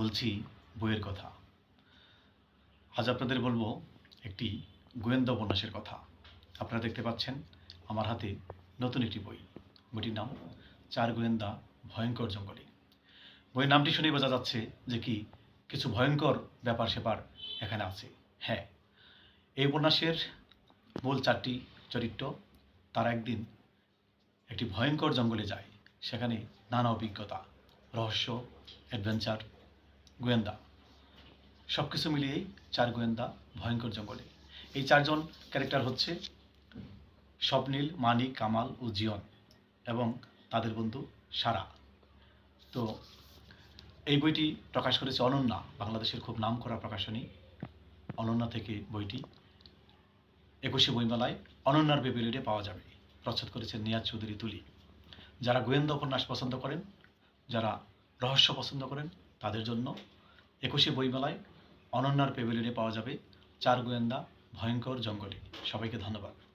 বলছি বইয়ের কথা। আজ আপনাদের বলব একটি গোয়েন্দা উপন্যাসের কথা। আপনারা দেখতে পাচ্ছেন আমার হাতে নতুন একটি বই। বইটির নাম চার গোয়েন্দা ভয়ঙ্কর জঙ্গলে। বইয়ের নামটি শুনেই বোঝা যাচ্ছে যে কি কিছু ভয়ঙ্কর ব্যাপার সেপার এখানে আছে। হ্যাঁ এই উপন্যাসের মূল চারটি চরিত্র, তারা একদিন একটি ভয়ঙ্কর জঙ্গলে যায়। সেখানে নানা অভিজ্ঞতা, রহস্য অ্যাডভেঞ্চার গোয়েন্দা। সব কিছু মিলিয়েই চার গোয়েন্দা ভয়ঙ্কর জঙ্গলে। এই চারজন ক্যারেক্টার হচ্ছে স্বপ্নীল, মানিক, কামাল ও জিয়ন এবং তাদের বন্ধু সারা। তো এই বইটি প্রকাশ করেছে অনন্যা, বাংলাদেশের খুব নাম করা প্রকাশনী। অনন্যা থেকে বইটি একুশে বইমেলায় অনন্যার বেবিলিডে পাওয়া যাবে। প্রচ্ছদ করেছেন নিয়াজ চৌধুরী তুলি। যারা গোয়েন্দা উপন্যাস পছন্দ করেন, যারা রহস্য পছন্দ করেন তাদের জন্য। একুশে বইমেলায় অনন্যার পেভিলিয়নে পাওয়া যাবে চার গোয়েন্দা ভয়ঙ্কর জঙ্গলে। সবাইকে ধন্যবাদ।